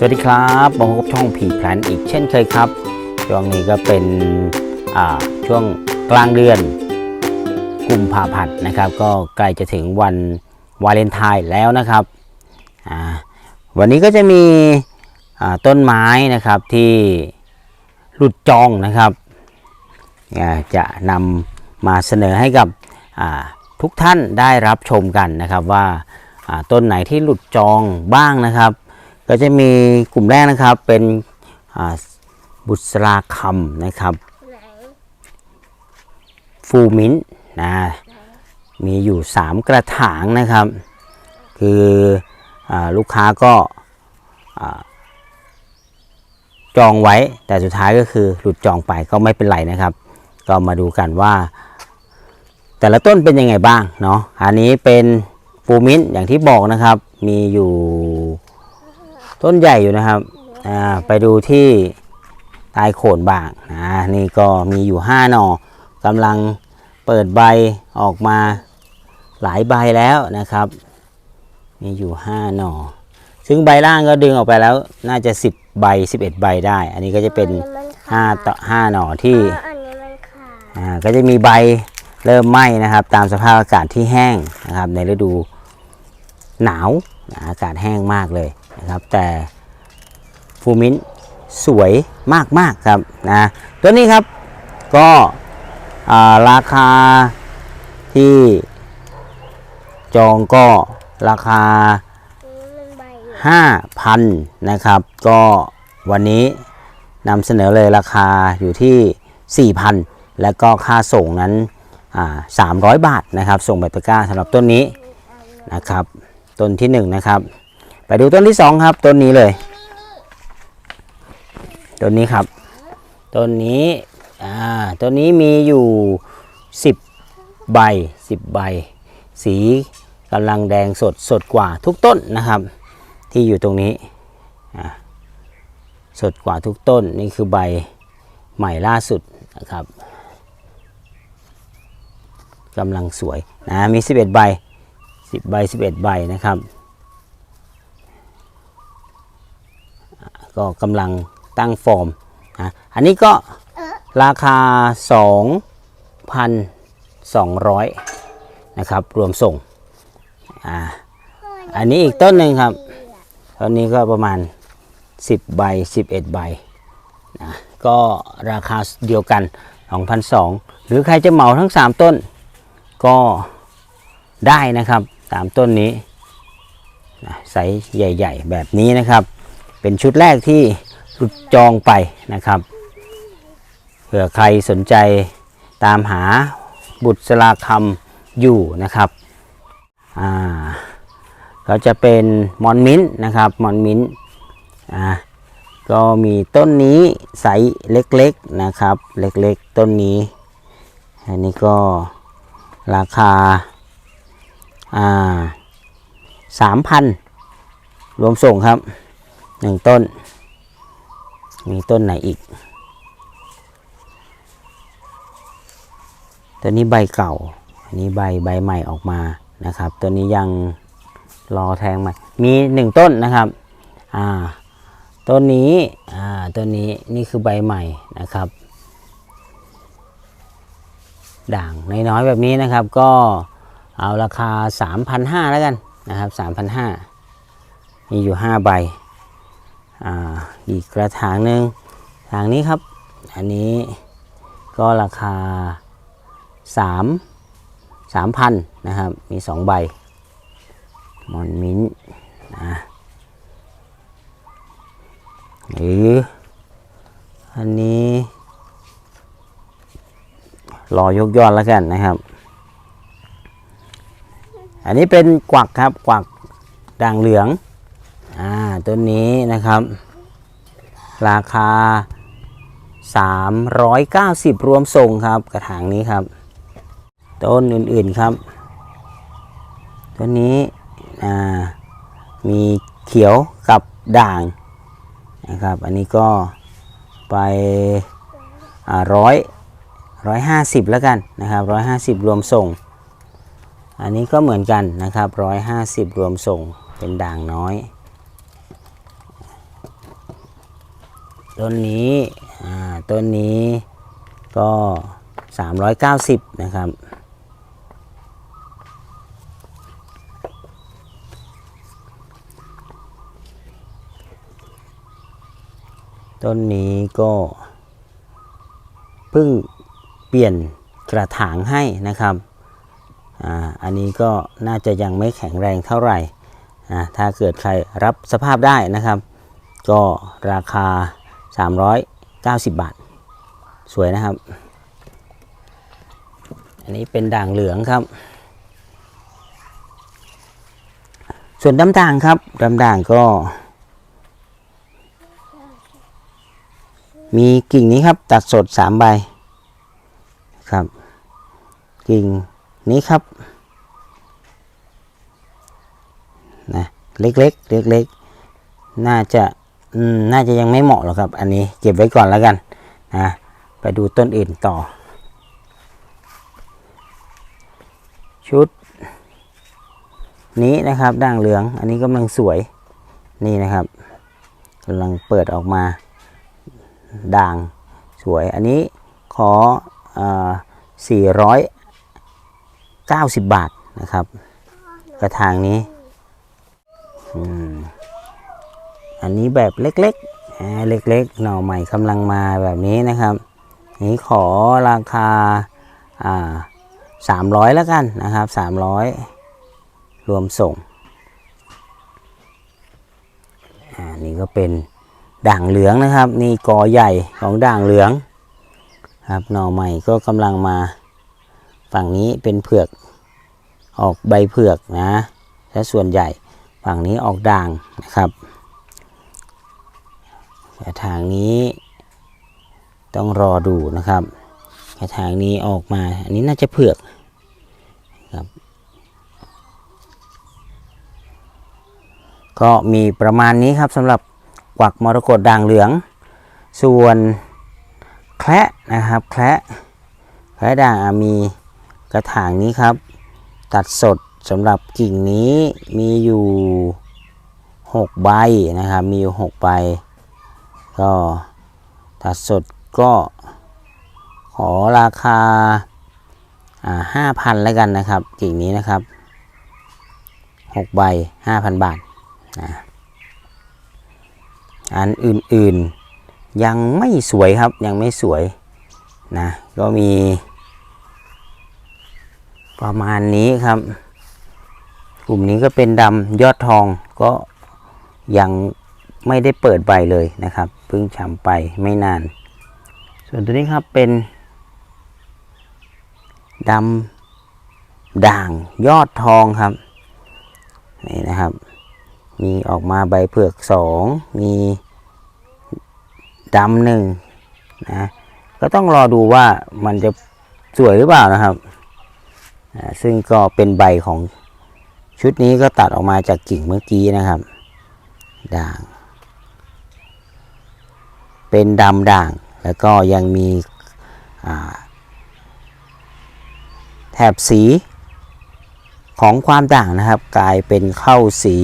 สวัสดีครับมาพบกับช่องผีแพลนอีกเช่นเคยครับ ช่วงนี้ก็เป็นช่วงกลางเดือนกุมภาพันธ์นะครับ ก็ใกล้จะถึงวันวาเลนไทน์แล้วนะครับ วันนี้ก็จะมีต้นไม้นะครับที่หลุดจองนะครับ จะนำมาเสนอให้กับทุกท่านได้รับชมกันนะครับว่าต้นไหนที่หลุดจองบ้างนะครับ ก็จะมีกลุ่มแรกนะครับเป็นบุษราคำนะครับ ฟูมินท์นะมีอยู่ 3 กระถางนะครับ คืออลูกค้าก็จองไว้แต่สุดท้ายก็คือหลุดจองไปก็ไม่เป็นไรนะครับ ก็มาดูกันว่า แต่ละต้นเป็นยังไงบ้างเนาะอันนี้เป็นฟูมินท์อย่างที่บอกนะครับมีอยู่ ต้นใหญ่อยู่นะครับอ่าไปดูที่ใต้โคนบางนะนี่ก็มีอยู่ 5 หน่อกำลังเปิดใบออกมาหลายใบแล้วนะครับ มีอยู่ 5 หน่อ ซึ่งใบล่างก็ดึงออกไปแล้วน่าจะ 10 ใบ 11 ใบได้ อันนี้ก็จะเป็น5ต่อ5หน่อที่อันนี้มันขาดอ่าก็จะมีใบเริ่มไหม้นะครับ ตามสภาพอากาศที่แห้งนะครับในฤดูหนาวนะอากาศแห้งมากเลย นะครับ แต่ฟูมินสวยมาก ๆ ครับนะตัวนี้ครับก็าราคาที่จองก็ราคาอันนี้มันใบอยู่5,000 นะครับ ก็วันนี้นำเสนอเลยราคาอยู่ที่ 4,000 แล้วก็ค่าส่งนั้นา300 บาทนะครับ ส่งแบบตะกร้าสำหรับต้นนี้นะครับ ต้นที่ 1 นะครับ ไปดูต้นที่2ครับต้นนี้เลยต้นนี้ครับต้นนี้อ่าต้นนี้มีอยู่ 10 ใบ 10 ใบ สีกำลังแดงสดสดกว่าทุกต้นนะครับ ที่อยู่ตรงนี้อะสดกว่าทุกต้นนี่คือใบใหม่ล่าสุดนะครับกำลังสวยนะมี 11 ใบ 10 ใบ 11 ใบนะครับอะ ก็กำลังตั้งฟอร์มนะอันนี้ก็ราคา 2,200 นะครับ รวมส่งอ่าอันนี้อีกต้นหนึ่งครับต้นนี้ก็ประมาณ 10 ใบ 11 ใบนะก็ราคาเดียวกัน 2,200 หรือใครจะเหมาทั้ง 3 ต้นก็ได้นะครับตามต้นนี้นะไซส์ใหญ่ ๆ แบบนี้นะครับ เป็นชุดแรกที่หลุดจองไปนะครับเผื่อใครสนใจตามหาบุตรสลาคำอยู่นะครับอ่าก็จะเป็นมอนมิ้นนะครับมอนมิ้นอ่าก็มีต้นนี้ไซส์เล็กๆนะครับ เล็กๆต้นนี้ อันนี้ก็ราคาอ่าสามพันรวมส่งครับ หนึ่งต้น มีต้นไหนอีก ตัวนี้ใบเก่า อันนี้ใบใบใหม่ออกมานะครับ ตัวนี้ยังรอแทงใหม่ มีหนึ่งต้นนะครับ อ่า ต้นนี้ อ่า ต้นนี้นี่คือใบใหม่นะครับ ด่างน้อยๆแบบนี้นะครับ ก็เอาราคา 3,500แล้วกันนะครับ3,500มีอยู่ 5 ใบ อ่าอีกกระถางหนึ่งทางนี้ครับ อันนี้ก็ราคา 3 3,000นะครับ มี 2 ใบมอนมิ้นนะหรืออันนี้ รอยกยอดแล้วกันนะครับ อันนี้เป็นกวักครับ กวักด่างเหลือง ต้นนี้นะครับ ราคา 390 รวมส่งครับ กระถางนี้ครับ ต้นอื่นๆครับ ต้นนี้มีเขียวกับด่างนะครับ อันนี้ก็ไปร้อยร้อยห้าสิบแล้วกันนะครับร้อยห้าสิบรวมส่ง อันนี้ก็เหมือนกันนะครับร้อยห้าสิบรวมส่งเป็นด่างน้อย ต้นนี้อ่าต้นนี้ก็ 390 นะครับ ต้นนี้ก็เพิ่งเปลี่ยนกระถางให้นะครับอ่าอันนี้ก็น่าจะยังไม่แข็งแรงเท่าไหร่นะถ้าเกิดใครรับสภาพได้นะครับ ก็ราคา 390 บาท สวยนะครับ อันนี้เป็นด่างเหลืองครับ ส่วนดำด่างครับดำด่างก็ มีกิ่งนี้ครับตัดสด 3 ใบครับ กิ่งนี้ครับนะเล็กๆเล็กๆน่าจะ อืมน่าจะยังไม่เหมาะหรอกครับ อันนี้เก็บไว้ก่อนแล้วกันนะไปดูต้นอื่นต่อ ชุด นี้นะครับด่างเหลือง อันนี้กำลังสวยนี่นะครับกำลังเปิดออกมาด่างสวย อันนี้ขออ490 บาทนะครับ กระถางนี้อืม อันนี้แบบเล็กๆอ่าเล็กๆ หน่อใหม่กำลังมาแบบนี้นะครับ นี้ขอราคาอ่า300แล้วกันนะครับ300รวมส่งอ่านี่ก็เป็นด่างเหลืองนะครับ นี่กอใหญ่ของด่างเหลืองครับหน่อใหม่ก็กำลังมา ฝั่งนี้เป็นเผือกออกใบเผือกนะและส่วนใหญ่ฝั่งนี้ออกด่างนะครับ แต่ทางนี้ต้องรอดูนะครับแต่ทางนี้ออกมา อันนี้น่าจะเผือกครับ ก็มีประมาณนี้ครับสำหรับกวักมรกตด่างเหลือง ส่วนแคระนะครับแคระแคระด่างมีกระถางนี้ครับ ตัดสดสำหรับกิ่งนี้มีอยู่ 6 ใบนะครับ มีอยู่ 6 ใบ ก็ตัดสดก็ขอราคาห้าพันแล้วกันนะครับ กิ่งนี้นะครับ6ใบ5,000บาทนะอันอื่นๆยังไม่สวยครับยังไม่สวยนะก็มีประมาณนี้ครับ กลุ่มนี้ก็เป็นดำยอดทองก็ยัง ไม่ได้เปิดใบเลยนะครับเพิ่งฉ่ำไปไม่นาน ส่วนตัวนี้ครับเป็นดำด่างยอดทองครับนี่นะครับ มีออกมาใบเผือกสองมีดำหนึ่งนะก็ต้องรอดูว่ามันจะสวยหรือเปล่านะครับ ซึ่งก็เป็นใบของชุดนี้ก็ตัดออกมาจากกิ่งเมื่อกี้นะครับ ด่าง เป็นดำด่าง แล้วก็ยังมีแถบสีของความด่างนะครับ กลายเป็นเข้าสี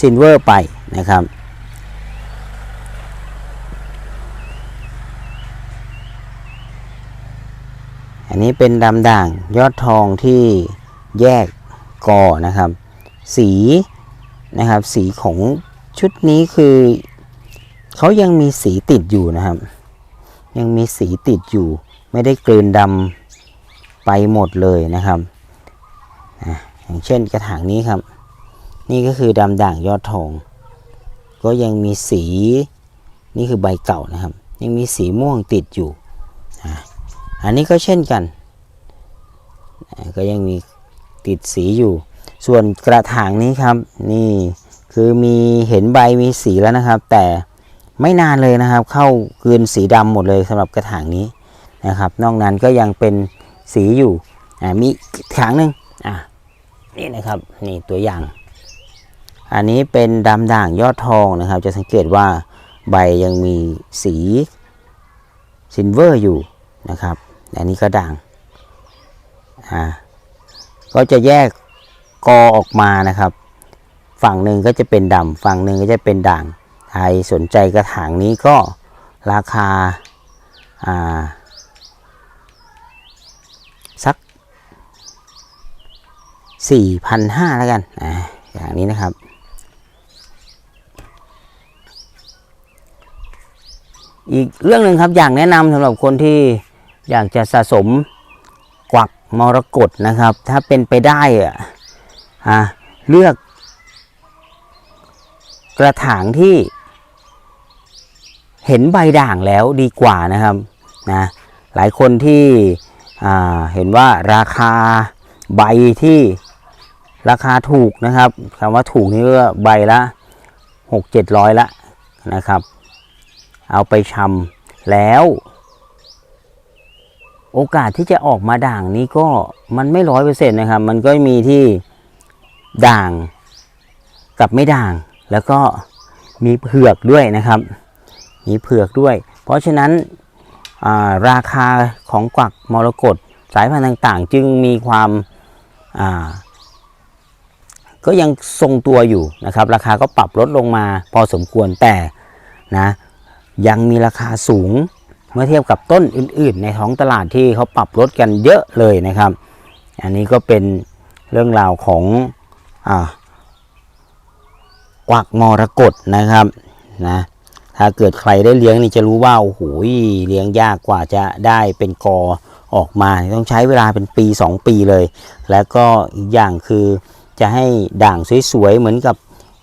ซิลเวอร์ไปนะครับอันนี้เป็นดำด่างยอดทองที่แยกกอนะครับ สีนะครับ สีของชุดนี้คือ เขายังมีสีติดอยู่นะครับ ยังมีสีติดอยู่ ไม่ได้กลืนดำไปหมดเลยนะครับอย่างเช่นกระถางนี้ครับ นี่ก็คือดำด่างยอดทองก็ยังมีสีนี่คือใบเก่านะครับ ยังมีสีม่วงติดอยู่ อันนี้ก็เช่นกัน ก็ยังมีติดสีอยู่ ส่วนกระถางนี้ครับ นี่คือมีเห็นใบมีสีแล้วนะครับ แต่ ไม่นานเลยนะครับ เข้าคืนสีดำหมดเลยสำหรับกระถางนี้นะครับ นอกนั้นก็ยังเป็นสีอยู่อะมีถางหนึ่งอะนี่นะครับนี่ตัวอย่าง อันนี้เป็นดำด่างยอดทองนะครับ จะสังเกตว่าใบยังมีสีซิลเวอร์อยู่นะครับอันนี้ก็ด่างอ่าก็จะแยกกอออกมานะครับ ฝั่งหนึ่งก็จะเป็นดำฝั่งหนึ่งก็จะเป็นด่าง ใครสนใจกระถางนี้ก็ราคาอ่าสัก 4,500แล้วกันอ่าอย่างนี้นะครับ อีกเรื่องหนึ่งครับ อยากแนะนำสำหรับคนที่อยากจะสะสมกวักมรกตนะครับ ถ้าเป็นไปได้อะอะเลือกกระถางที่ เห็นใบด่างแล้วดีกว่านะครับนะหลายคนที่เห็นว่าราคาใบที่ราคาถูกนะครับคำว่าถูกนี่ก็ใบละหกเจ็ดร้อยละนะครับ เอาไปชำแล้ว โอกาสที่จะออกมาด่างนี้ก็มันไม่ร้อยเปอร์เซ็นต์นะครับ มันก็มีที่ด่างกับไม่ด่าง แล้วก็มีเผือกด้วยนะครับ มีเผือกด้วย เพราะฉะนั้นาราคาของกวักมรกตสายพันธุ์ต่างๆ จึงมีความาก็ยังทรงตัวอยู่นะครับ ราคาก็ปรับลดลงมาพอสมควรแต่นะยังมีราคาสูงเมื่อเทียบกับต้นอื่น ๆ ในท้องตลาดที่เขาปรับลดกันเยอะเลยนะครับ อันนี้ก็เป็นเรื่องราวของอกวักมรกตนะครับนะ ถ้าเกิดใครได้เลี้ยงนี่จะรู้ว่าโอ้โหเลี้ยงยากกว่าจะได้เป็นกอออกมาต้องใช้เวลาเป็นปี 2 ปีเลย แล้วก็อีกอย่างคือจะให้ด่างสวยๆเหมือนกับ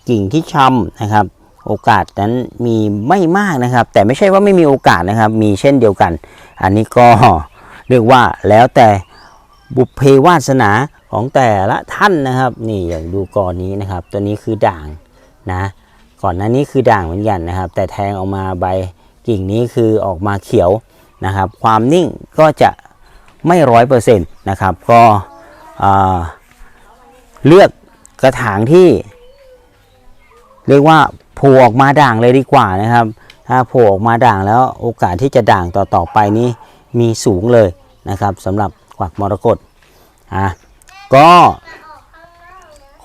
กิ่งที่ช้ำนะครับ โอกาสนั้นมีไม่มากนะครับ แต่ไม่ใช่ว่าไม่มีโอกาสนะครับ มีเช่นเดียวกัน อันนี้ก็เรียกว่าแล้วแต่บุพเพวาสนาของแต่ละท่านนะครับ นี่อย่างดูกอนี้นะครับ ตัวนี้คือด่างนะ ก่อนหน้านี้คือด่างเหมือนกันนะครับ แต่แทงออกมาใบกิ่งนี้คือออกมาเขียวนะครับ ความนิ่งก็จะไม่ร้อยเปอร์เซ็นต์นะครับ ก็เลือกกระถางที่ เรียกว่าโผล่ออกมาด่างเลยดีกว่านะครับ ถ้าโผล่ออกมาด่างแล้วโอกาสที่จะด่างต่อต่อไปนี้มีสูงเลยนะครับสำหรับกวักมรกตอะก็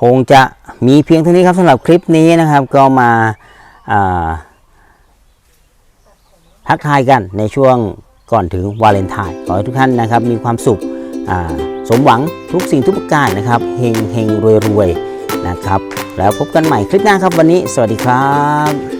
คงจะ มีเพียงเท่านี้ครับสำหรับคลิปนี้นะครับ ก็มาทักทายกันในช่วงก่อนถึงวาเลนไทน์ขอให้ทุกท่านนะครับ มีความสุขสมหวังทุกสิ่งทุกประการนะครับเฮงเฮงรวยรวยนะครับ แล้วพบกันใหม่คลิปหน้าครับวันนี้ สวัสดีครับ